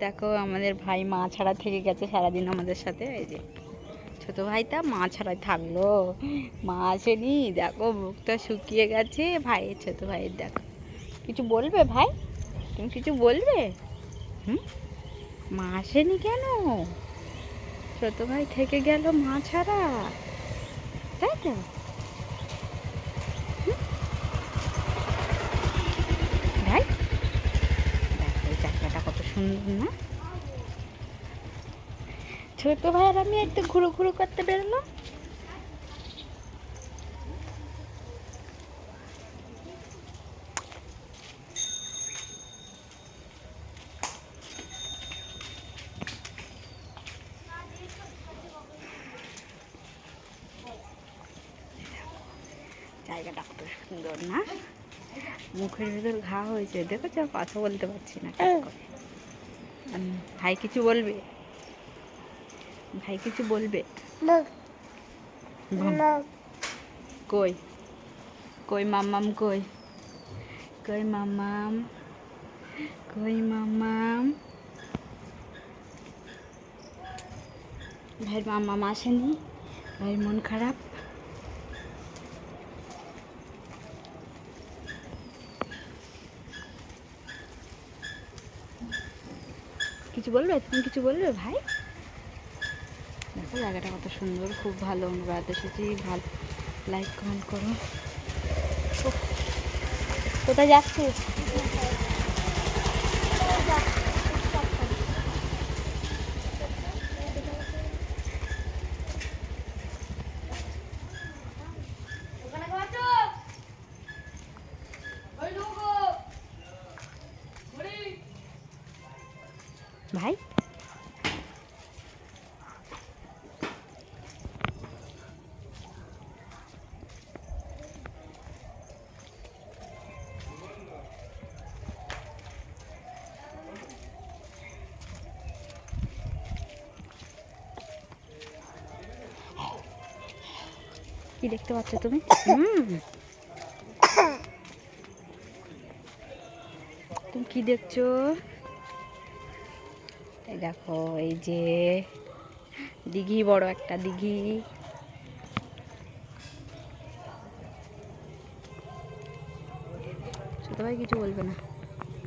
দেখো, আমাদের ভাই মা ছাড়া থেকে গেছে সারাদিন আমাদের সাথে, এই যে। ছোট ভাইটা মা ছাড়াই থাকল। মা আসেনি, দেখো, মুখটা শুকিয়ে গেছে। ভাইয়ের ছোটো ভাইয়ের দেখো। কিছু বলবে ভাই? তুমি কিছু বলবে? হুম? মা আসেনি কেন? ছোটো ভাই থেকে গেল মা ছাড়া। তাই তো হুম? ভাই দেখো এই জায়গাটা কত সুন্দর না ছোট ভাই আমি একটু ঘুরো ঘুরো করতে বেরোলাম। জায়গাটা কত সুন্দর না? মুখের ভিতর ঘা হয়েছে, দেখেছ? কথা বলতে পারছি না। ভাই কিছু বলবে? ভাই কিছু বলবে? বল। কই? কই মাম্মাম কই? কই মাম্মাম? কই মাম্মাম? ভাইয়ের মাম্মাম আসেনি। ভাইয়ের মন খারাপ। কিছু বলবে? তুমি কিছু বলবে ভাই? দেখো জায়গাটা কত সুন্দর খুব ভালো আমরা বেড়াতে এসেছি ভালো লাইক কমেন্ট করো। কোথায় যাচ্ছিস? ভাই কি দেখতে পাচ্ছ তুমি হুম তুমি কি দেখছ দেখো এই যে দিঘি বড় একটা দিঘি। ছোট ভাই কিছু বলবে না?